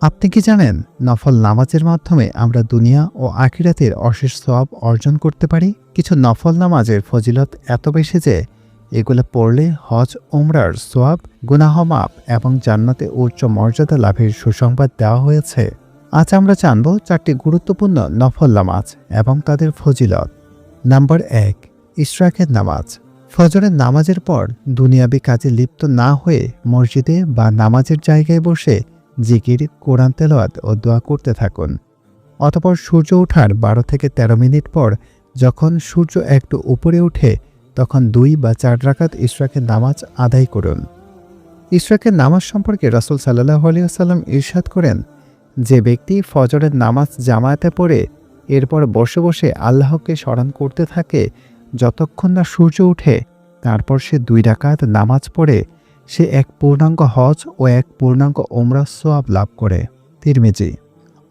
আপনি কি জানেন নফল নামাজের মাধ্যমে আমরা দুনিয়া ও আখিরাতের অশেষ সওয়াব অর্জন করতে পারি? কিছু নফল নামাজের ফজিলত এত বেশি যে এগুলো পড়লে হজ ওমরার সোয়াব গুনাহ মাপ এবং জান্নাতে উচ্চ মর্যাদা লাভের সুসংবাদ দেওয়া হয়েছে। আজ আমরা জানব চারটি গুরুত্বপূর্ণ নফল নামাজ এবং তাদের ফজিলত। নাম্বার এক, ইশরাকের নামাজ। ফজরের নামাজের পর দুনিয়াবি কাজে লিপ্ত না হয়ে মসজিদে বা নামাজের জায়গায় বসে জিকির, কোরআন তেলাওয়াত ও দোয়া করতে থাকুন। অতপর সূর্য ওঠার বারো থেকে ১৩ মিনিট পর যখন সূর্য একটু উপরে ওঠে, তখন দুই বা চার রাকাত ইশরাকের নামাজ আদায় করুন। ইশরাকের নামাজ সম্পর্কে রসুল সাল্লাহ আলিয়াল্লাম ইরশাদ করেন, যে ব্যক্তি ফজরের নামাজ জামায়াতে পড়ে, এরপর বসে বসে আল্লাহকে স্মরণ করতে থাকে, যতক্ষণ না সূর্য উঠে তারপর সে দুই রাকাত নামাজ পড়ে সে এক পূর্ণাঙ্গ হজ ও এক পূর্ণাঙ্গ ওমরা সোয়াব লাভ করে। তিরমিজি।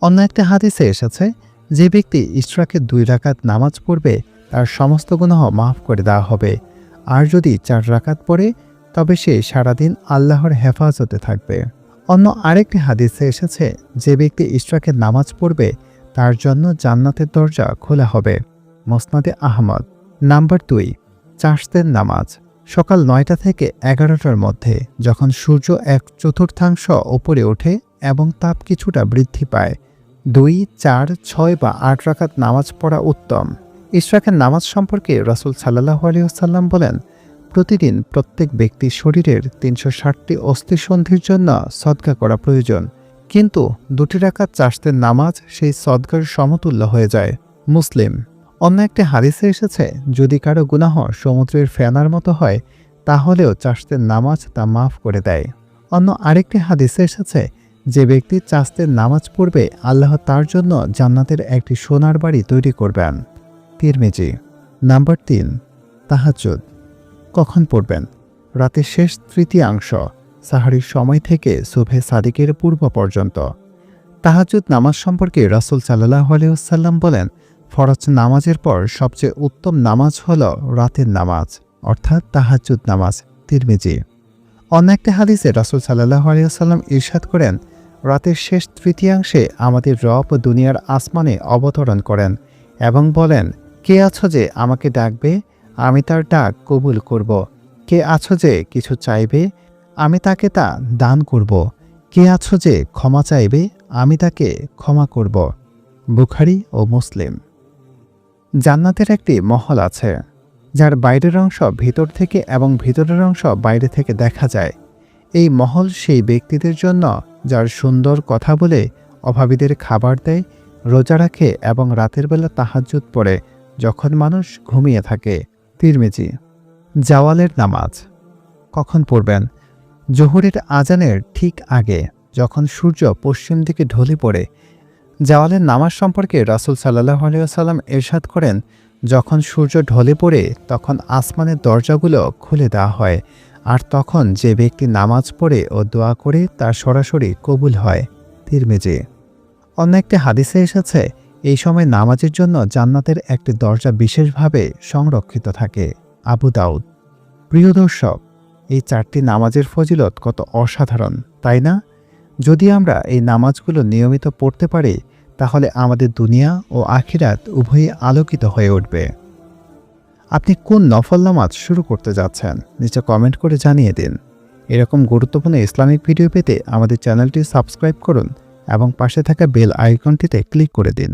অন্য একটা হাদিসে এসেছে, যে ব্যক্তি ইশরাকের দুই রাকাত নামাজ পড়বে, তার সমস্ত গুনাহ মাফ করে দেওয়া হবে। আর যদি চার রাকাত পড়ে, তবে সে সারাদিন আল্লাহর হেফাজতে থাকবে। অন্য আরেকটি হাদিসে এসেছে, যে ব্যক্তি ইশরাকের নামাজ পড়বে, তার জন্য জান্নাতের দরজা খোলা হবে। মোসনাদে আহমদ। নাম্বার দুই চাষদের নামাজ। সকাল নয়টা থেকে এগারোটার মধ্যে, যখন সূর্য এক চতুর্থাংশ ওপরে ওঠে এবং তাপ কিছুটা বৃদ্ধি পায়, দুই, চার, ছয় বা আট রাকাত নামাজ পড়া উত্তম। ইশরাকের নামাজ সম্পর্কে রসুল সাল্লাহ আলিয়াল্লাম বলেন, প্রতিদিন প্রত্যেক ব্যক্তি শরীরের তিনশো ষাটটি অস্থিসন্ধির জন্য সদকা করা প্রয়োজন। কিন্তু দুটি রাকাত চাষদের নামাজ সেই সদকার সমতুল্য হয়ে যায়। মুসলিম অন্য একটি হাদিসে এসেছে, যদি কারও গুনাহ সমুদ্রের ফেনার মতো হয়, তাহলেও চাষদের নামাজ তা মাফ করে দেয়। অন্য আরেকটি হাদিসে এসেছে, যে ব্যক্তি চাষদের নামাজ পড়বে, আল্লাহ তার জন্য জান্নাতের একটি সোনার বাড়ি তৈরি করবেন। তিরমিজি, নাম্বার তিন তাহাজুদ কখন পড়বেন? রাতের শেষ তৃতীয়াংশ, সাহারির সময় থেকে সুভে সাদিকের পূর্ব পর্যন্ত। তাহাজুদ নামাজ সম্পর্কে রাসুল সাল্লাহ আলিয়াল্লাম বলেন ফরজ নামাজের পর সবচেয়ে উত্তম নামাজ হল রাতের নামাজ, অর্থাৎ তাহাজুদ নামাজ, তিরমিজি। অন্য একটা হাদিসে রাসুল সাল্লাহ আলিয়াল্লাম ইরশাদ করেন, রাতের শেষ তৃতীয়াংশে আমাদের রব দুনিয়ার আসমানে অবতরণ করেন এবং বলেন, কে আছো যে আমাকে ডাকবে? আমি তার ডাক কবুল করব। কে আছো যে কিছু চাইবে? আমি তাকে তা দান করব। কে আছো যে ক্ষমা চাইবে? আমি তাকে ক্ষমা করব বুখারি ও মুসলিম। জান্নাতের একটি মহল আছে, যার বাইরের অংশ ভিতর থেকে এবং ভিতরের অংশ বাইরে থেকে দেখা যায়। এই মহল সেই ব্যক্তিদের জন্য যার সুন্দর কথা বলে অভাবীদের খাবার দেয়, রোজা রাখে এবং রাতের বেলা তাহাজ্জুদ পড়ে যখন মানুষ ঘুমিয়ে থাকে। তিরমিজি, জাওয়ালের নামাজ। কখন পড়বেন? জোহরের আজানের ঠিক আগে, যখন সূর্য পশ্চিম দিকে ঢলে পড়ে জাওয়ালের নামাজ সম্পর্কে রাসুল সাল্লাহ আলিয়াল্লাম এরশাদ করেন, যখন সূর্য ঢলে পড়ে, তখন আসমানের দরজাগুলো খুলে দেওয়া হয়, আর তখন যে ব্যক্তি নামাজ পড়ে ও দোয়া করে তার সরাসরি কবুল হয়, তিরমেজি। অন্য একটি হাদিসে এসেছে, এই সময় নামাজের জন্য জান্নাতের একটি দরজা বিশেষভাবে সংরক্ষিত থাকে, আবু দাউদ। প্রিয় দর্শক, এই চারটি নামাজের ফজিলত কত অসাধারণ, তাই না? যদি আমরা এই নামাজগুলো নিয়মিত পড়তে পারি, তাহলে আমাদের দুনিয়া ও আখিরাত উভয়ই আলোকিত হয়ে উঠবে। আপনি কোন নফল নামাজ শুরু করতে যাচ্ছেন, নিচে কমেন্ট করে জানিয়ে দিন। এরকম গুরুত্বপূর্ণ ইসলামিক ভিডিও পেতে আমাদের চ্যানেলটি সাবস্ক্রাইব করুন এবং পাশে থাকা বেল আইকনটিতে ক্লিক করে দিন।